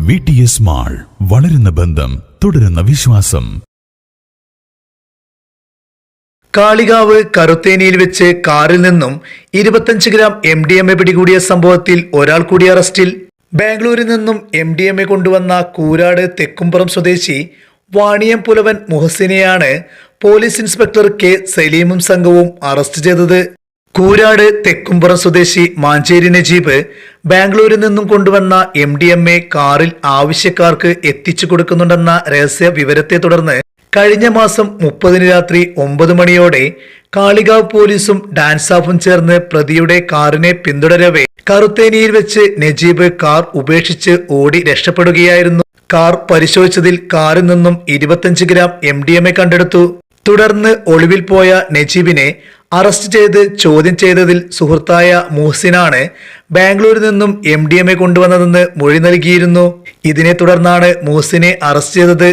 V T S mall വളരുന്ന ബന്ധം തുടരുന്ന വിശ്വാസം. കാളികാവ് കറുത്തേനിയിൽ വെച്ച് കാറിൽ നിന്നും ഇരുപത്തഞ്ച് gram M D M A പിടികൂടിയ സംഭവത്തിൽ ഒരാൾ കൂടി അറസ്റ്റിൽ. ബാംഗ്ലൂരിൽ നിന്നും എം ഡി എം എ കൊണ്ടുവന്ന കൂരാട് തെക്കുംപുറം സ്വദേശി വാണിയം പുലവൻ മുഹസിനെയാണ് പോലീസ് ഇൻസ്പെക്ടർ കെ സലീമും സംഘവും അറസ്റ്റ് ചെയ്തത്. കൂരാട് തെക്കുംപുറം സ്വദേശി മാഞ്ചേരി നജീബ് ബാംഗ്ലൂരിൽ നിന്നും കൊണ്ടുവന്ന എം ഡി എം എ കാറിൽ ആവശ്യക്കാർക്ക് എത്തിച്ചു കൊടുക്കുന്നുണ്ടെന്ന രഹസ്യ വിവരത്തെ തുടർന്ന് കഴിഞ്ഞ മാസം മുപ്പതിന് രാത്രി ഒമ്പത് മണിയോടെ കാളികാവ് പോലീസും ഡാൻസാഫും ചേർന്ന് പ്രതിയുടെ കാറിനെ പിന്തുടരവേ കറുത്തേനിയിൽ വെച്ച് നജീബ് കാർ ഉപേക്ഷിച്ച് ഓടി രക്ഷപ്പെടുകയായിരുന്നു. കാർ പരിശോധിച്ചതിൽ കാറിൽ നിന്നും ഇരുപത്തഞ്ച് gram M D M A കണ്ടെടുത്തു. തുടർന്ന് ഒളിവിൽ പോയ നജീബിനെ അറസ്റ്റ് ചെയ്ത് ചോദ്യം ചെയ്തതിൽ സുഹൃത്തായ മുഹ്സിനാണ് ബാംഗ്ലൂരിൽ നിന്നും എം ഡി എം എ കൊണ്ടുവന്നതെന്ന് മൊഴി നൽകിയിരുന്നു. ഇതിനെ തുടർന്നാണ് മുഹ്സിനെ അറസ്റ്റ് ചെയ്തത്.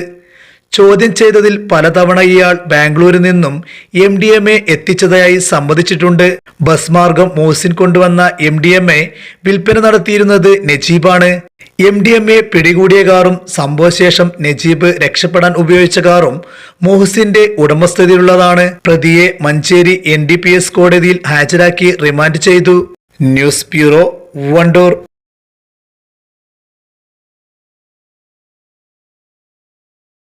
ചോദ്യം ചെയ്തതിൽ പലതവണ ഇയാൾ ബാംഗ്ലൂരിൽ നിന്നും എം ഡി എം എ എത്തിച്ചതായി സമ്മതിച്ചിട്ടുണ്ട്. ബസ് മാർഗം മോസിൻ കൊണ്ടുവന്ന എം ഡി എം എ വിൽപ്പന നടത്തിയിരുന്നത് നജീബാണ്. എം ഡി എം എ പിടികൂടിയ കാറും സംഭവശേഷം നജീബ് രക്ഷപ്പെടാൻ ഉപയോഗിച്ച കാറും മോഹസിന്റെ ഉടമസ്ഥതയിലുള്ളതാണ്. പ്രതിയെ Manjeri N D P S കോടതിയിൽ ഹാജരാക്കി റിമാൻഡ് ചെയ്തു. News bureau Wandoor.